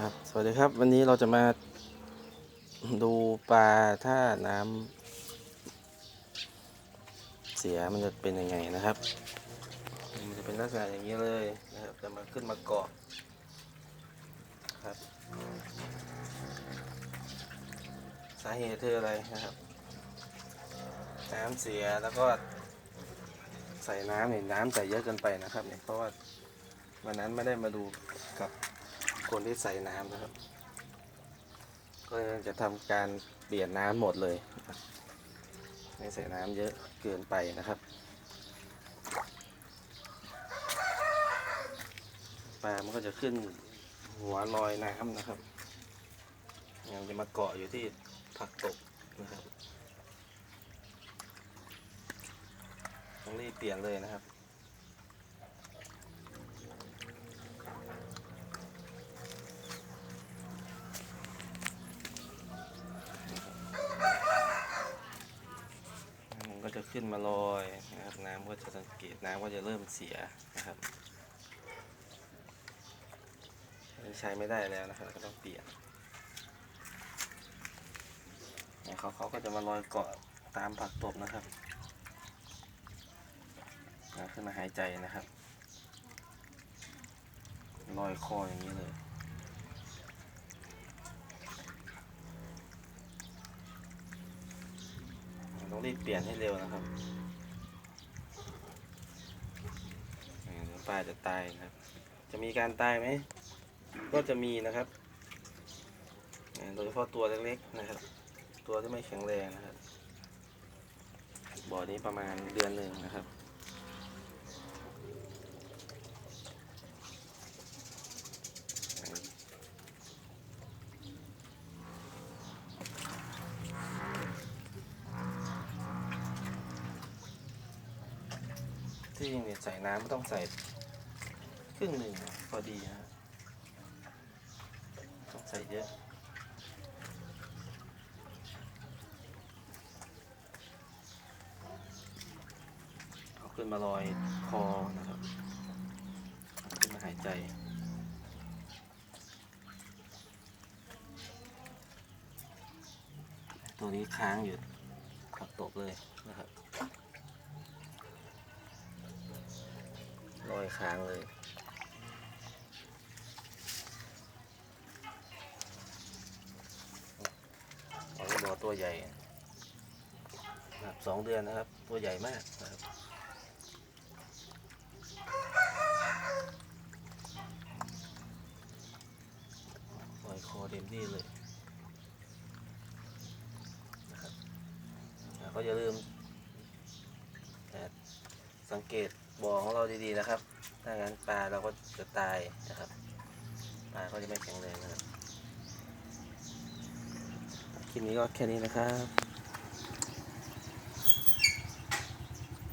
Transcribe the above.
ครับสวัสดีครับ วันนี้เราจะมาดูปลาถ้าน้ำเสียมันจะเป็นยังไงนะครับ มันจะเป็นลักษณะอย่างนี้เลยนะครับ จะมาขึ้นมาเกาะครับ สาเหตุคืออะไรนะครับ น้ำเสียแล้วก็ใส่น้ำเนี่ยน้ำใส่เยอะเกินไปนะครับเนี่ยเพราะว่าวันนั้นไม่ได้มาดูกับ คนที่ใส่น้ำนะครับ ก็จะทำการเปลี่ยนน้ำหมดเลยไม่ใส่น้ำเยอะเกินไปนะครับปลามันก็จะขึ้นหัวลอยน้ำนะครับยังจะมาเกาะอยู่ที่ผักตบนะครับต้องรีบเปลี่ยนเลยนะครับ มันก็จะ ขึ้นมาลอยนะครับน้ำก็จะสังเกตน้ำก็จะเริ่มเสียนะครับใช้ไม่ได้แล้วนะครับก็ต้องเปลี่ยนเนี่ยเขาเขาก็จะมาลอยเกาะตามผักตบนะครับขึ้นมาหายใจนะครับลอยคออย่างนี้เลย ต้องรีบเปลี่ยนให้เร็วนะครับอ่าเดี๋ยวปลาจะตายนะครับ จะมีการตายไหม ก็จะมีนะครับ โดยเฉพาะตัวเล็กๆนะครับ ตัวที่ไม่แข็งแรงนะครับ บ่อนี้ประมาณเดือนหนึ่งนะครับ ที่จริงเนี่ยใส่น้ำไม่ต้องใส่ครึ่งหนึ่งพอดีนะต้องใส่เยอะเอาขึ้นมาลอยคอนะครับขึ้นมาหายใจตัวนี้ค้างอยู่ขับตกเลยนะครับ อยค้างเลยเอาลูกบอตัวใหญ่ครับสองเดือนนะครับ ตัวใหญ่มากนะครับลอยคอเต็มที่เลยนะครับก็อย่าลืมสังเกต บ่อของเราดีๆนะครับ ถ้างั้นปลาเราก็จะตายนะครับ ปลาก็จะไม่แข็งแรงนะครับคลิปนี้ก็แค่นี้นะครับ